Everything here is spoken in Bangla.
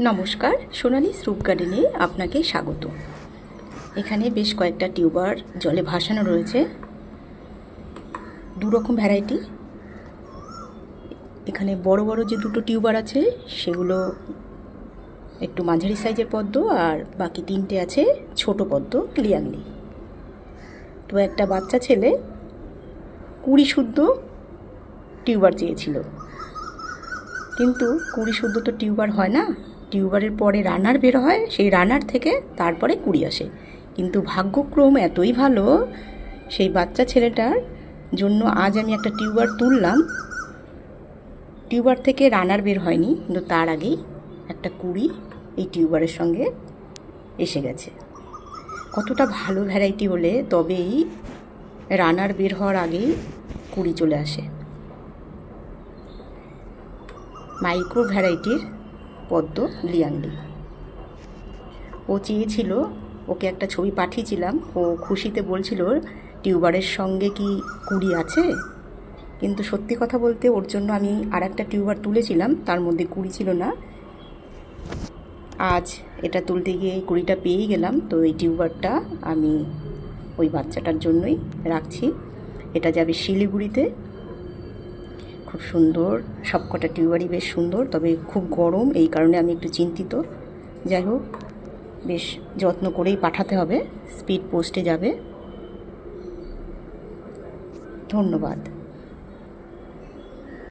নমস্কার, সোনালি স্রুপ গার্ডেনে আপনাকে স্বাগত। এখানে বেশ কয়েকটা টিউবার জলে ভাসানো রয়েছে। দু রকম ভ্যারাইটি। এখানে বড় বড় যে দুটো টিউবার আছে, সেগুলো একটু মাঝারি সাইজের পদ্ম আর বাকি তিনটে আছে ছোট পদ্ম, লিয়াংলি। তো একটা বাচ্চা ছেলে কুড়ি শুদ্ধ টিউবার চেয়েছিল। কিন্তু কুড়ি শুদ্ধ তো টিউবার হয় না। টিউবারের পরে রানার বের হয়, সেই রানার থেকে তারপরে কুড়ি আসে। কিন্তু ভাগ্যক্রম এতই ভালো, সেই বাচ্চা ছেলেটার জন্য আজ আমি একটা টিউবার তুললাম। টিউবার থেকে রানার বের হয়নি, কিন্তু তার আগেই একটা কুড়ি এই টিউবারের সঙ্গে এসে গেছে। কতটা ভালো ভ্যারাইটি হলে তবেই রানার বের হওয়ার আগেই কুড়ি চলে আসে। মাইক্রো ভ্যারাইটির পদ্ম লিয়াংলি ও চেয়েছিল, ওকে একটা ছবি পাঠিয়েছিলাম। ও খুশিতে বলছিল টিউবারের সঙ্গে কি কুড়ি আছে? কিন্তু সত্যি কথা বলতে ওর জন্য আমি আর একটা টিউবার তুলেছিলাম, তার মধ্যে কুড়ি ছিল না। আজ এটা তুলতে গিয়ে এই কুড়িটা পেয়েই গেলাম, তো এই টিউবারটা আমি ওই বাচ্চাটার জন্যই রাখছি। এটা যাবে শিলিগুড়িতে। খুব সুন্দর, সবকটা টিউবারই বেশ সুন্দর, তবে খুব গরম, এই কারণে আমি একটু চিন্তিত। যাই হোক, বেশ যত্ন করেই পাঠাতে হবে, স্পিড পোস্টে যাবে। ধন্যবাদ।